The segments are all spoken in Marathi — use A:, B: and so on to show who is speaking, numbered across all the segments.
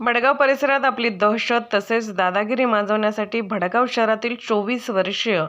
A: मडगाव परिसरात आपली दहशत तसेच दादागिरी माजवण्यासाठी भडगाव शहरातील चोवीस वर्षीय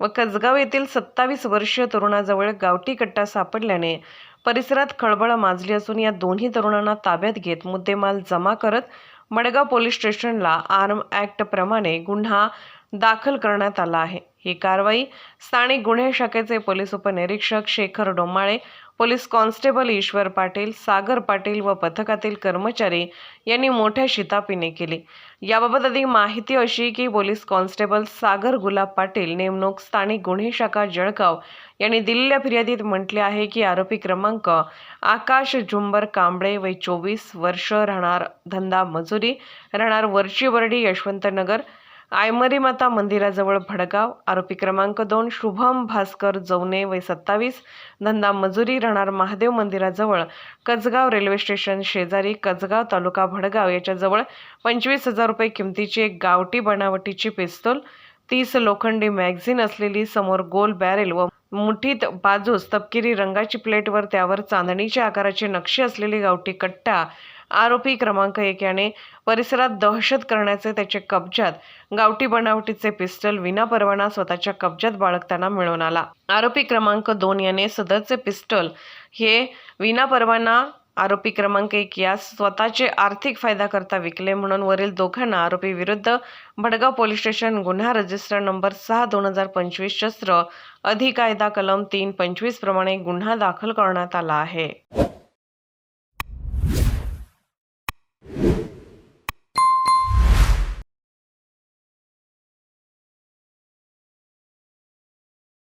A: व कसगाव येथील सत्तावीस वर्षीय तरुणाजवळ गावठी कट्टा सापडल्याने परिसरात खळबळ माजली असून या दोन्ही तरुणांना ताब्यात घेत मुद्देमाल जमा करत मडगाव पोलीस स्टेशनला आर्म ॲक्टप्रमाणे गुन्हा दाखल करण्यात आला आहे. ही कारवाई स्थानिक गुन्हे शाखेचे पोलीस उपनिरीक्षक शेखर डोमाळे पोलीस कॉन्स्टेबल ईश्वर पाटील सागर पाटील व पथकातील कर्मचारी यांनी मोठ्या शितापीने केली. याबाबत अधिक माहिती अशी की पोलीस कॉन्स्टेबल सागर गुलाब पाटील नेमणूक स्थानिक गुन्हे शाखा जळगाव यांनी दिलेल्या फिर्यादीत म्हटले आहे की आरोपी क्रमांक आकाश झुंबर कांबळे वय चोवीस वर्ष राहणार धंदा मजुरी राहणार वरची वर्डी यशवंतनगर आयमरी माता मंदिराजवळ भडगाव आरोपी क्रमांक दोन शुभम भास्कर जवने वय सत्तावीस धंदा मजुरी राहणार महादेव मंदिराजवळ कचगाव रेल्वे स्टेशन शेजारी कचगाव तालुका भडगाव याच्याजवळ पंचवीस हजार रुपये किमतीची एक गावठी बनावटीची पिस्तूल तीस लोखंडी मॅगझिन असलेली समोर गोल बॅरेल व मुठीत बाजूस तपकिरी रंगाची प्लेटवर त्यावर चांदणीच्या आकाराची नक्षी असलेली गावठी कट्टा आरोपी क्रमांक एक याने परिसरात दहशत करण्याचे त्याचे कब्जात गावठी बनावटीचे पिस्टल विनापरवाना स्वतःच्या कब्जात बाळगताना मिळून आला. आरोपी क्रमांक दोन याने सदरचे पिस्टल हे विनापरवाना आरोपी क्रमांक एक यास स्वतःचे आर्थिक फायदा करता विकले म्हणून वरील दोघांना आरोपी विरुद्ध भडगाव पोलीस स्टेशन गुन्हा रजिस्टर नंबर सहा दोन हजार पंचवीस शस्त्र अधिकायदा कलम तीन पंचवीस प्रमाणे गुन्हा दाखल करण्यात आला आहे.